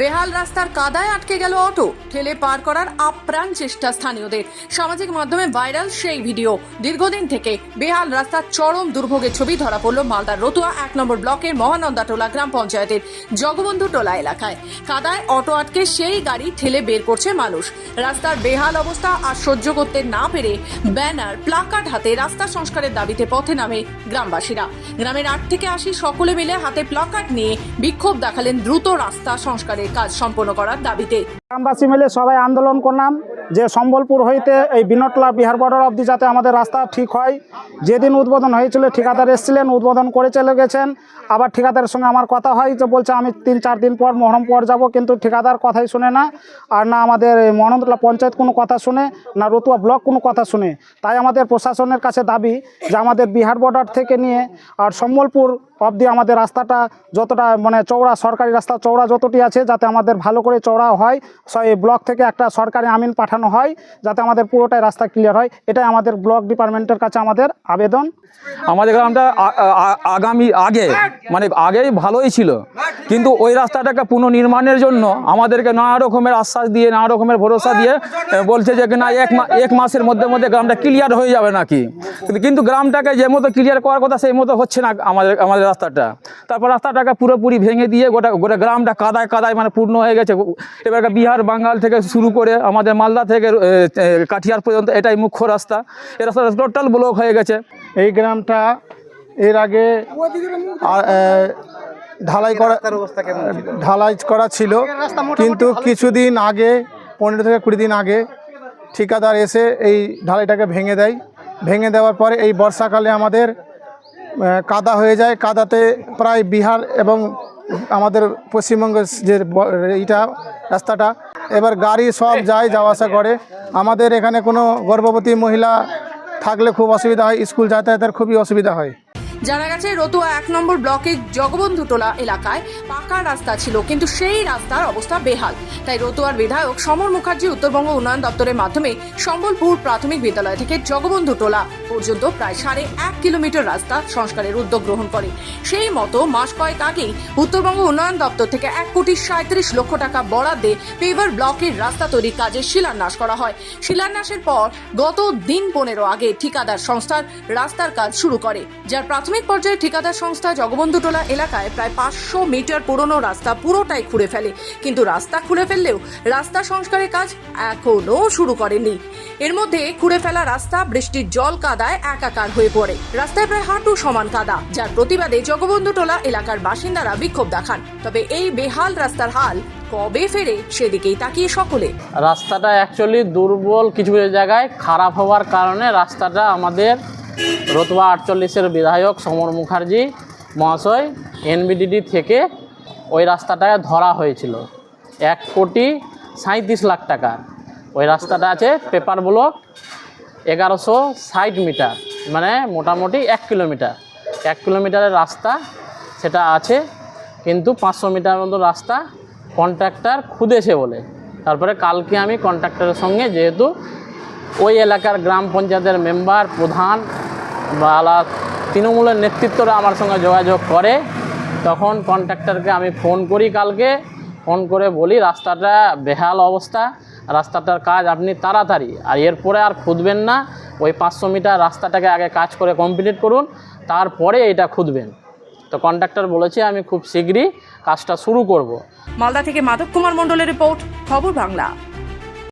বেহাল রাস্তার কাদায় আটকে গেল অটো। ঠেলে পার করার আপ্রাণ চেষ্টা স্থানীয়দের। সামাজিক মাধ্যমে ভাইরাল সেই ভিডিও। দীর্ঘদিন থেকে বেহাল রাস্তার চরম দুর্ভোগের ছবি ধরা পড়ল মালদার রতুয়া এক নম্বর ব্লকের মহানন্দাটোলা গ্রাম পঞ্চায়েতের জগবন্ধু টোলা এলাকায়। কাদায় অটো আটকে সেই গাড়ি ঠেলে বের করছে মানুষ। রাস্তার বেহাল অবস্থা আর সহ্য করতে না পেরে ব্যানার, প্লাকার্ড হাতে রাস্তা সংস্কারের দাবিতে পথে নামে গ্রামবাসীরা। গ্রামের আট থেকে আশি সকলে মিলে হাতে প্লাকার্ড নিয়ে বিক্ষোভ দেখালেন দ্রুত রাস্তা সংস্কারের কাজ সম্পন্ন করার দাবিতে। গ্রামবাসী মিলে সবাই আন্দোলন করলাম যে সম্বলপুর হইতে এই বিনটলা বিহার বর্ডার অবধি যাতে আমাদের রাস্তা ঠিক হয়। যেদিন উদ্বোধন হয়েছিল ঠিকাদার এসেছিলেন, উদ্বোধন করে চলে গেছেন। আবার ঠিকাদারের সঙ্গে আমার কথা হয় যে বলছে, আমি তিন চার দিন পর মহরম পর যাব। কিন্তু ঠিকাদার কথাই শুনে না, আর না আমাদের মহানন্দলা পঞ্চায়েত কোনো কথা শুনে, না রতুয়া ব্লক কোনো কথা শুনে। তাই আমাদের প্রশাসনের কাছে দাবি যে আমাদের বিহার বর্ডার থেকে নিয়ে আর সম্বলপুর অবধি আমাদের রাস্তাটা যতটা মানে চৌড়া সরকারি রাস্তা চৌড়া যতটি আছে, যাতে আমাদের ভালো করে চৌড়া হয় এই ব্লক থেকে একটা সরকারি আমিন পাঠানো হয়, যাতে আমাদের পুরোটাই রাস্তা ক্লিয়ার হয়। এটাই আমাদের ব্লক ডিপার্টমেন্টের কাছে আমাদের আবেদন। আমাদের গ্রামটা আগামী, আগে মানে আগেই ভালোই ছিল। কিন্তু ওই রাস্তাটাকে পুনর্নির্মাণের জন্য আমাদেরকে নানা রকমের আশ্বাস দিয়ে, নানা রকমের ভরসা দিয়ে বলছে যে না এক এক মাসের মধ্যে মধ্যে গ্রামটা ক্লিয়ার হয়ে যাবে নাকি। কিন্তু গ্রামটাকে যে মতো ক্লিয়ার করার কথা, সেই মতো হচ্ছে না আমাদের আমাদের রাস্তাটা। তারপর রাস্তাটাকে পুরোপুরি ভেঙে দিয়ে গোটা গোটা গ্রামটা কাদায় কাদায় মানে পূর্ণ হয়ে গেছে। এবার বিহার বাঙ্গাল থেকে শুরু করে আমাদের মালদা থেকে কাঠিয়ার পর্যন্ত এটাই মুখ্য রাস্তা। এই রাস্তাটা টোটাল ব্লক হয়ে গেছে। এই গ্রামটা এর আগে ঢালাই করা ঢালাই করা ছিল। কিন্তু কিছুদিন আগে পনেরো থেকে কুড়ি দিন আগে ঠিকাদার এসে এই ঢালাইটাকে ভেঙে দেয়। ভেঙে দেওয়ার পরে এই বর্ষাকালে আমাদের কাদা হয়ে যায়। কাদাতে প্রায় বিহার এবং আমাদের পশ্চিমবঙ্গের যে এইটা, রাস্তাটা, এবার গাড়ি সব যায়, যাওয়া আসা করে। আমাদের এখানে কোনো গর্ভবতী মহিলা থাকলে খুব অসুবিধা হয়, স্কুল যাতায়াতের খুবই অসুবিধা হয়। জানা গেছে, রতুয়া এক নম্বর ব্লকের জগবন্ধুটোলা এলাকায় পাকা রাস্তা ছিল, কিন্তু সেই রাস্তার অবস্থা বেহাল। তাই রতুয়ার বিধায়ক সমর মুখার্জি, উত্তরবঙ্গ উন্নয়ন দপ্তরের মাধ্যমে সম্বলপুর প্রাথমিক বিদ্যালয় থেকে জগবন্ধুটোলা পর্যন্ত প্রায় সাড়ে এক কিলোমিটার রাস্তা সংস্কারের উদ্যোগ গ্রহণ করে। সেই মতো মাস কয়েক আগেই উত্তরবঙ্গ উন্নয়ন দপ্তর থেকে এক কোটি সাঁত্রিশ লক্ষ টাকা বরাদ্দে পেভার ব্লকের রাস্তা তৈরির কাজে শিলান্যাস করা হয়। শিলান্যাসের পর গত দিন পনেরো আগে ঠিকাদার সংস্থার রাস্তার কাজ শুরু করে, যার প্রাথমিক পর্যায়ে ঠিকাদার সংস্থা জগবন্ধুটোলা এলাকায় প্রায় পাঁচশো মিটার পুরনো রাস্তা পুরোটাই খুঁড়ে ফেলে। কিন্তু রাস্তা খুঁড়ে ফেললেও রাস্তা সংস্কারের কাজ এখনও শুরু করেনি এর মধ্যে খুঁড়ে ফেলা রাস্তা, বৃষ্টির জল কাদায় একাকার হয়ে পড়ে। রাস্তায় প্রায় হাঁটু সমান কাদা, যার প্রতিবাদে জগবন্ধুটোলা এলাকার বাসিন্দারা বিক্ষোভ দেখান। তবে এই বেহাল রাস্তার হাল কবে ফেরে সেদিকেই তাকিয়ে সকলে। রাস্তাটা অ্যাকচুয়ালি দুর্বল কিছু কিছু জায়গায় খারাপ হওয়ার কারণে রাস্তাটা আমাদের রতুয়া আটচল্লিশের বিধায়ক সমর মুখার্জি মহাশয়, এনবিডিডি থেকে ওই রাস্তাটায় ধরা হয়েছিল। এক কোটি সাঁত্রিশ লাখ টাকা। ওই রাস্তাটা আছে পেপার ব্লক এগারোশো ষাট মিটার মানে মোটামুটি এক কিলোমিটার। এক কিলোমিটারের রাস্তা সেটা আছে, কিন্তু পাঁচশো মিটার মতো রাস্তা কন্ট্রাক্টর খুদেছে বলে। তারপরে কালকে আমি কন্ট্রাক্টরের সঙ্গে, যেহেতু ওই এলাকার গ্রাম পঞ্চায়েতের মেম্বার, প্রধান বা আলা- তৃণমূলের নেতৃত্বরা আমার সঙ্গে যোগাযোগ করে, তখন কন্ট্রাক্টরকে আমি ফোন করি কালকে ফোন করে বলি, রাস্তাটা বেহাল অবস্থা, রাস্তাটার কাজ আপনি তাড়াতাড়ি, আর এরপরে আর খুঁজবেন না, ওই পাঁচশো মিটার রাস্তাটাকে আগে কাজ করে কমপ্লিট করুন, তারপরে এটা খুঁজবেন তো কন্ট্রাক্টর বলেছে, আমি খুব শীঘ্রই কাজটা শুরু করব। মালদা থেকে মাধব কুমার মণ্ডলের রিপোর্ট, খবর বাংলা